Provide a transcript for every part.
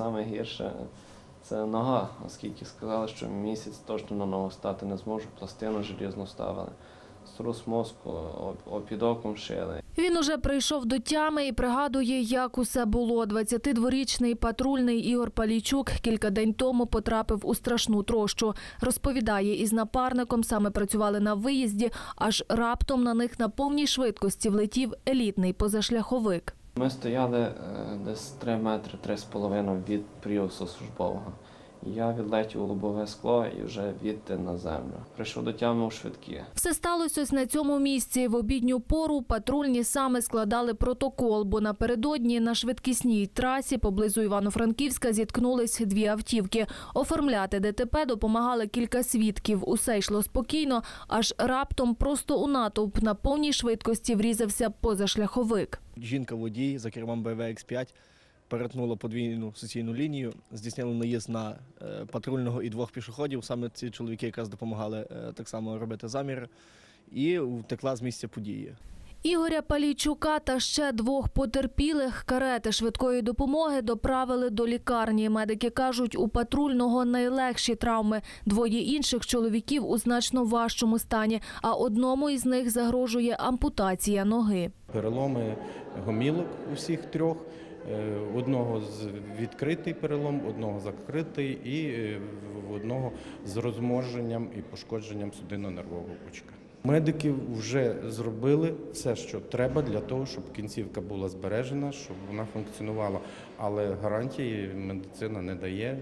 саме гірше це нога, оскільки сказали, що місяць точно на ногу стати не зможу, пластину желізну ставили. Струс мозку, оп- опідоком шили. Він уже прийшов до тями і пригадує, як усе було. 22-річний патрульний Ігор Палійчук кілька день тому потрапив у страшну трощу. Розповідає, із напарником саме працювали на виїзді, аж раптом на них на повній швидкості влетів елітний позашляховик. Ми стояли е, десь 3 метри, 3,5 від пріусу службового. Я відлетів у лобове скло і вже відти на землю. Прийшов до тями у швидкі. Все сталося ось на цьому місці. В обідню пору патрульні саме складали протокол, бо напередодні на швидкісній трасі поблизу Івано-Франківська зіткнулись дві автівки. Оформляти ДТП допомагали кілька свідків. Усе йшло спокійно, аж раптом просто у натовп на повній швидкості врізався позашляховик. Жінка водій за кермом БВ X5 перетнула подвійну суцільну лінію, здійснили наїзд на е, патрульного і двох пішоходів. Саме ці чоловіки якраз допомагали е, так само робити заміри, і втекла з місця події. Ігоря Палійчука та ще двох потерпілих карети швидкої допомоги доправили до лікарні. Медики кажуть, у патрульного найлегші травми. Двоє інших чоловіків у значно важчому стані, а одному із них загрожує ампутація ноги. переломи гомілок усіх трьох. Е, Одного з відкритий перелом, одного закритий і е, одного з розможенням і пошкодженням судинно-нервового пучка. Медики вже зробили все, що треба для того, щоб кінцівка була збережена, щоб вона функціонувала. Але гарантії медицина не дає.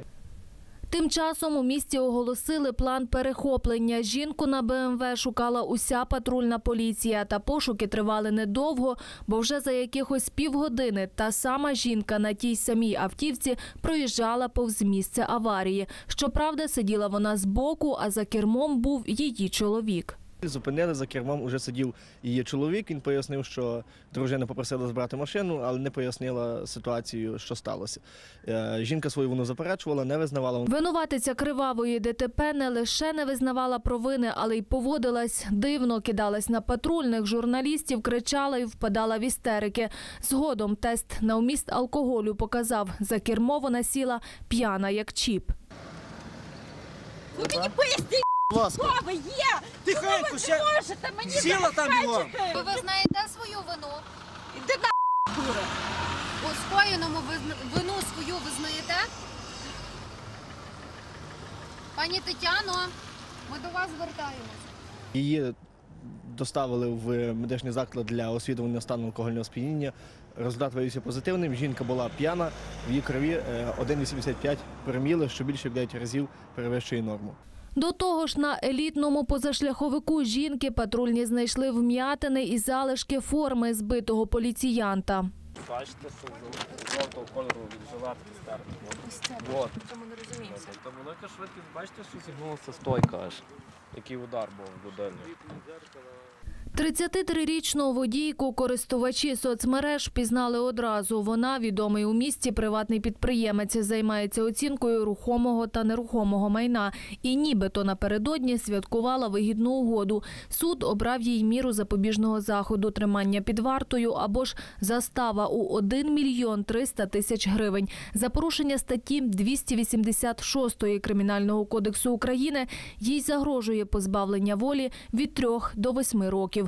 Тим часом у місті оголосили план перехоплення. Жінку на БМВ шукала уся патрульна поліція. Та пошуки тривали недовго, бо вже за якихось півгодини та сама жінка на тій самій автівці проїжджала повз місце аварії. Щоправда, сиділа вона збоку, а за кермом був її чоловік. Зупинили за кермом, уже сидів її чоловік. Він пояснив, що дружина попросила збирати машину, але не пояснила ситуацію, що сталося. Е, Жінка свою вину заперечувала, не визнавала. Винуватиця кривавої ДТП не лише не визнавала провини, але й поводилась дивно, кидалась на патрульних журналістів, кричала і впадала в істерики. Згодом тест на вміст алкоголю показав, за кермо вона сіла п'яна, як чіп. Ви мені поясніть, є! Тихенько, Ви ще не можете мені сіла там його. забезпечити! Ви визнаєте свою вину? Іди на дура! У скоєному вину свою визнаєте? Пані Тетяно, ми до вас звертаємось. Її доставили в медичний заклад для освідування стану алкогольного сп'яніння. Результат виявився позитивним. Жінка була п'яна, в її крові е, 1,85 проміли, що більше в 9 разів перевищує норму. До того ж, на елітному позашляховику жінки патрульні знайшли вм'ятини і залишки форми збитого поліціянта. Бачите, що жовтого кольору від жилетки стерти. Розуміємося. Та велика швидкість, бачите, що зігнулася стойка аж. Який удар був в людині. 33-річну водійку користувачі соцмереж пізнали одразу. Вона відомий у місті приватний підприємець, займається оцінкою рухомого та нерухомого майна. І нібито напередодні святкувала вигідну угоду. Суд обрав їй міру запобіжного заходу тримання під вартою або ж застава у 1 мільйон 300 тисяч гривень. За порушення статті 286 Кримінального кодексу України їй загрожує позбавлення волі від 3 до 8 років.